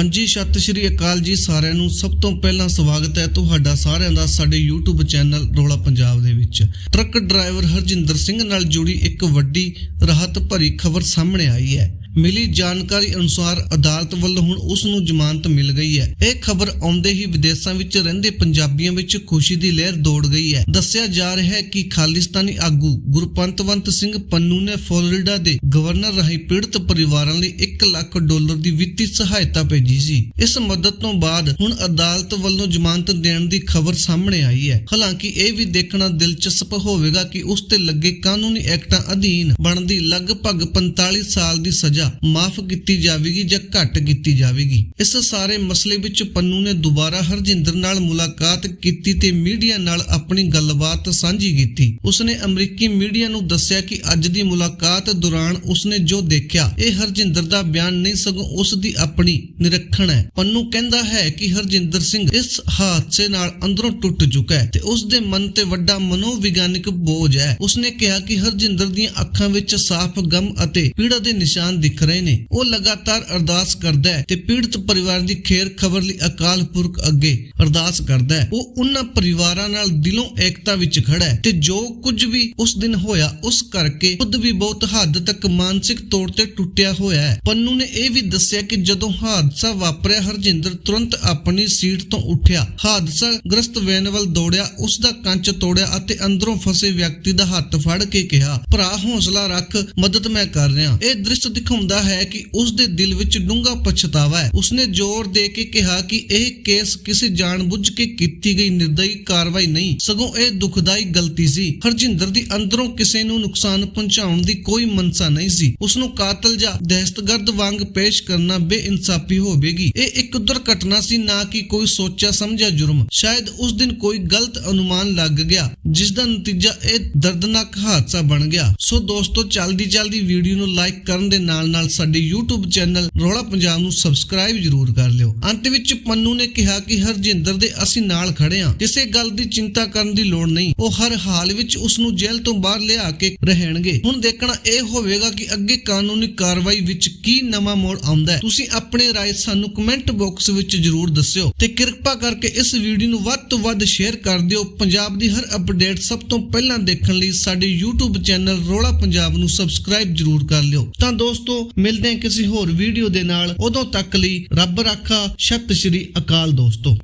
ਹਾਂਜੀ, ਸਤਿ ਸ਼੍ਰੀ ਅਕਾਲ ਜੀ ਸਾਰਿਆਂ ਨੂੰ। ਸਭ ਤੋਂ ਪਹਿਲਾਂ ਸਵਾਗਤ ਹੈ ਤੁਹਾਡਾ ਸਾਰਿਆਂ ਦਾ ਸਾਡੇ YouTube ਚੈਨਲ ਰੋਲਾ ਪੰਜਾਬ ਦੇ ਵਿੱਚ। ਟਰੱਕ ਡਰਾਈਵਰ ਹਰਜਿੰਦਰ ਸਿੰਘ ਨਾਲ ਜੁੜੀ ਇੱਕ ਵੱਡੀ, ਰਾਹਤ ਭਰੀ ਖਬਰ ਸਾਹਮਣੇ ਆਈ ਹੈ। ਮਿਲੀ ਜਾਣਕਾਰੀ ਅਨੁਸਾਰ ਅਦਾਲਤ ਵੱਲੋਂ ਹੁਣ ਉਸ ਨੂੰ ਜ਼ਮਾਨਤ ਮਿਲ ਗਈ ਹੈ। ਇਹ ਖਬਰ ਆਉਂਦੇ ਹੀ ਵਿਦੇਸ਼ਾਂ ਵਿੱਚ ਰਹਿੰਦੇ ਪੰਜਾਬੀਆਂ ਵਿੱਚ ਖੁਸ਼ੀ ਦੀ ਲਹਿਰ ਦੌੜ ਗਈ ਹੈ। ਦੱਸਿਆ ਜਾ ਰਿਹਾ ਹੈ ਕਿ ਖਾਲਿਸਤਾਨੀ ਆਗੂ ਗੁਰਪੰਤਵੰਤ ਸਿੰਘ ਪੰਨੂ ਨੇ ਫਲੋਰੀਡਾ ਦੇ ਗਵਰਨਰ ਰਾਹੀਂ ਪੀੜਤ ਪਰਿਵਾਰਾਂ ਲਈ 1 ਲੱਖ ਡਾਲਰ ਦੀ ਵਿੱਤੀ ਸਹਾਇਤਾ ਭੇਜੀ ਸੀ। ਇਸ ਮਦਦ ਤੋਂ ਬਾਅਦ ਹੁਣ ਅਦਾਲਤ ਵੱਲੋਂ ਜ਼ਮਾਨਤ ਦੇਣ ਦੀ ਖਬਰ ਸਾਹਮਣੇ ਆਈ ਹੈ। ਹਾਲਾਂਕਿ ਇਹ ਵੀ ਦੇਖਣਾ ਦਿਲਚਸਪ ਹੋਵੇਗਾ ਕਿ ਉਸ ਤੇ ਲੱਗੇ ਕਾਨੂੰਨੀ ਐਕਟਾਂ ਅਧੀਨ ਬਣਦੀ ਲਗਭਗ 45 ਸਾਲ ਦੀ ਸਜ਼ਾ ਮਾਫ ਕੀਤੀ ਜਾਵੇਗੀ ਜਾਂ ਘੱਟ ਕੀਤੀ ਜਾਵੇਗੀ। ਇਸ ਸਾਰੇ ਮਸਲੇ ਵਿੱਚ ਪੰਨੂ ਨੇ ਦੁਬਾਰਾ ਹਰਜਿੰਦਰ ਨਾਲ ਮੁਲਾਕਾਤ ਕੀਤੀ ਤੇ ਮੀਡੀਆ ਨਾਲ ਆਪਣੀ ਗੱਲਬਾਤ ਸਾਂਝੀ ਕੀਤੀ। ਉਸਨੇ ਅਮਰੀਕੀ ਮੀਡੀਆ ਨੂੰ ਦੱਸਿਆ ਕਿ ਅੱਜ ਦੀ ਮੁਲਾਕਾਤ ਦੌਰਾਨ ਉਸਨੇ ਜੋ ਦੇਖਿਆ, ਇਹ ਹਰਜਿੰਦਰ ਦਾ ਬਿਆਨ ਨਹੀਂ, ਸਗੋਂ ਉਸ ਦੀ ਆਪਣੀ ਨਿਰੀਖਣ ਹੈ। ਪੰਨੂ ਕਹਿੰਦਾ ਹੈ ਕਿ ਹਰਜਿੰਦਰ ਸਿੰਘ ਇਸ ਹਾਦਸੇ ਨਾਲ ਅੰਦਰੋਂ ਟੁੱਟ ਚੁੱਕਾ ਹੈ ਤੇ ਉਸ ਦੇ ਮਨ ਤੇ ਵੱਡਾ ਮਨੋਵਿਗਿਆਨਿਕ ਬੋਝ ਹੈ। ਉਸਨੇ ਕਿਹਾ ਕਿ ਹਰਜਿੰਦਰ ਦੀਆਂ ਅੱਖਾਂ ਵਿੱਚ ਸਾਫ਼ ਗਮ ਅਤੇ ਪੀੜਾ ਦੇ ਨਿਸ਼ਾਨ ਦਿਖ ਰਹੇ ਨੇ। ਉਹ ਲਗਾਤਾਰ ਅਰਦਾਸ ਕਰਦਾ ਹੈ ਤੇ ਪੀੜਤ ਪਰਿਵਾਰ ਦੀ ਖੇਰ ਖਬਰ ਲਈ ਅਕਾਲ ਪੁਰਖ ਅੱਗੇ ਅਰਦਾਸ ਕਰਦਾ ਹੈ। ਉਹ ਉਹਨਾਂ ਪਰਿਵਾਰਾਂ ਨਾਲ ਦਿਲੋਂ ਏਕਤਾ ਵਿੱਚ ਖੜਾ ਹੈ ਤੇ ਜੋ ਕੁਝ ਵੀ ਉਸ ਦਿਨ ਹੋਇਆ, ਉਸ ਕਰਕੇ ਖੁਦ ਵੀ ਬਹੁਤ ਹੱਦ ਤੱਕ ਮਾਨਸਿਕ ਤੌਰ ਤੇ ਟੁੱਟਿਆ ਹੋਇਆ ਹੈ। ਪੰਨੂ ਨੇ ਇਹ ਵੀ ਦੱਸਿਆ ਕਿ ਜਦੋਂ ਹਾਦਸਾ ਵਾਪਰਿਆ, ਹਰਜਿੰਦਰ ਤੁਰੰਤ ਆਪਣੀ ਸੀਟ ਤੋਂ ਉੱਠਿਆ। ਹਾਦਸਾ ਗ੍ਰਸਤ ਵੈਨ ਵੱਲ ਦੌੜਿਆ, ਉਸ ਦਾ ਕੰਚ ਤੋੜਿਆ ਅਤੇ ਅੰਦਰੋਂ ਫਸੇ ਵਿਅਕਤੀ ਦਾ ਹੱਥ ਫੜ ਕੇ ਕਿਹਾ, ਭਰਾ, ਹੌਸਲਾ ਰੱਖ, ਮਦਦ ਮੈਂ ਕਰ ਰਿਹਾ। ਇਹ ਦ੍ਰਿਸ਼ ਦਿਖਾਉਂਦਾ ਹੈ ਕਿ ਉਸ ਦੇ ਦਿਲ ਵਿੱਚ ਡੂੰਘਾ ਪਛਤਾਵਾ ਹੈ। ਉਸਨੇ ਜ਼ੋਰ ਦੇ ਕੇ ਕਿਹਾ ਕਿ ਇਹ ਕੇਸ ਕਿਸੇ ਜਾਣਬੁੱਝ ਕੇ ਕੀਤੀ ਗਈ ਨਿਰਦਈ ਕਾਰਵਾਈ ਨਹੀਂ। ਸਗੋਂ ਇਹ ਦੁਖਦਾਈ ਗਲਤੀ ਸੀ। ਹਰਜਿੰਦਰ ਦੀ ਅੰਦਰੋਂ ਕਿਸੇ ਨੂੰ ਨੁਕਸਾਨ ਪਹੁੰਚਾਉਣ ਦੀ ਕੋਈ ਮਨਸਾ ਨਹੀਂ ਸੀ। ਉਸ ਨੂੰ ਕਾਤਲ ਜਾਂ ਦਹਿਸ਼ਤਗਰਦ ਵਾਂਗ ਪੇਸ਼ ਕਰਨਾ ਬੇਇਨਸਾਫੀ ਹੋਵੇਗੀ। ਇਹ ਇੱਕ ਦੁਰਘਟਨਾ ਸੀ, ਨਾ ਕਿ ਕੋਈ ਸੋਚਿਆ, ਸਮਝਿਆ ਜੁਰਮ। ਸ਼ਾਇਦ ਉਸ ਦਿਨ ਕੋਈ ਗਲਤ ਅਨੁਮਾਨ ਲੱਗ ਗਿਆ, ਜਿਸ ਦਾ ਨਤੀਜਾ ਇਹ ਦਰਦਨਾਕ ਹਾਦਸਾ ਬਣ ਗਿਆ। ਸੋ ਦੋਸਤੋ ਜਲਦੀ ਜਲਦੀ ਵੀਡੀਓ ਨੂੰ ਲਾਈਕ ਕਰਨ ਦੇ ਨਾਲ ਨਾਲ ਸਾਡੇ YouTube ਚੈਨਲ ਰੋਲਾ ਪੰਜਾਬ ਨੂੰ ਸਬਸਕ੍ਰਾਈਬ ਜਰੂਰ ਕਰ ਲਿਓ। ਅੰਤ ਵਿੱਚ ਪੰਨੂ ਨੇ ਕਿਹਾ ਕਿ ਹਰਜਿੰਦਰ ਦੇ ਅਸੀਂ ਨਾਲ ਖੜੇ ਹਾਂ। ਕਿਸੇ ਗੱਲ ਦੀ ਚਿੰਤਾ ਕਰਨ ਦੀ ਲੋੜ ਨਹੀਂ। ਉਹ ਹਰ ਹਾਲ ਵਿੱਚ ਉਸ ਨੂੰ ਜੇਲ੍ਹ ਤੋਂ ਬਾਹਰ ਲਿਆ ਕੇ ਰਹਿਣਗੇ। ਹੁਣ ਦੇਖਣਾ ਇਹ ਹੋਵੇਗਾ ਕਿ ਅੱਗੇ ਕਾਨੂੰਨੀ ਕਾਰਵਾਈ ਵਿੱਚ ਕੀ ਨਵਾਂ ਮੋੜ ਆਉਂਦਾ ਹੈ। ਤੁਸੀਂ ਆਪਣੇ ਰਾਏ ਸਾਨੂੰ ਕਮੈਂਟ ਬਾਕਸ ਵਿੱਚ ਜਰੂਰ ਦੱਸਿਓ ਤੇ ਕਿਰਪਾ ਕਰਕੇ ਇਸ ਵੀਡੀਓ ਨੂੰ ਵੱਧ ਤੋਂ ਵੱਧ ਸ਼ੇਅਰ ਕਰ ਦਿਓ। ਪੰਜਾਬ ਦੀ ਹਰ ਅਪਡੇਟ ਸਭ ਤੋਂ ਪਹਿਲਾਂ ਦੇਖਣ ਲਈ ਸਾਡੇ YouTube ਚੈਨਲ ਰੋਲਾ ਪੰਜਾਬ ਨੂੰ ਸਬਸਕ੍ਰਾਈਬ ਜਰੂਰ ਕਰ ਲਿਓ। ਤਾਂ ਦੋਸਤੋ, ਮਿਲਦੇ ਹਾਂ ਕਿਸੇ ਹੋਰ ਵੀਡੀਓ ਦੇ ਨਾਲ। ਉਦੋਂ ਤੱਕ ਲਈ ਰੱਬ ਰਾਖਾ, ਸਤਿ ਸ਼੍ਰੀ ਅਕਾਲ ਦੋਸਤੋ।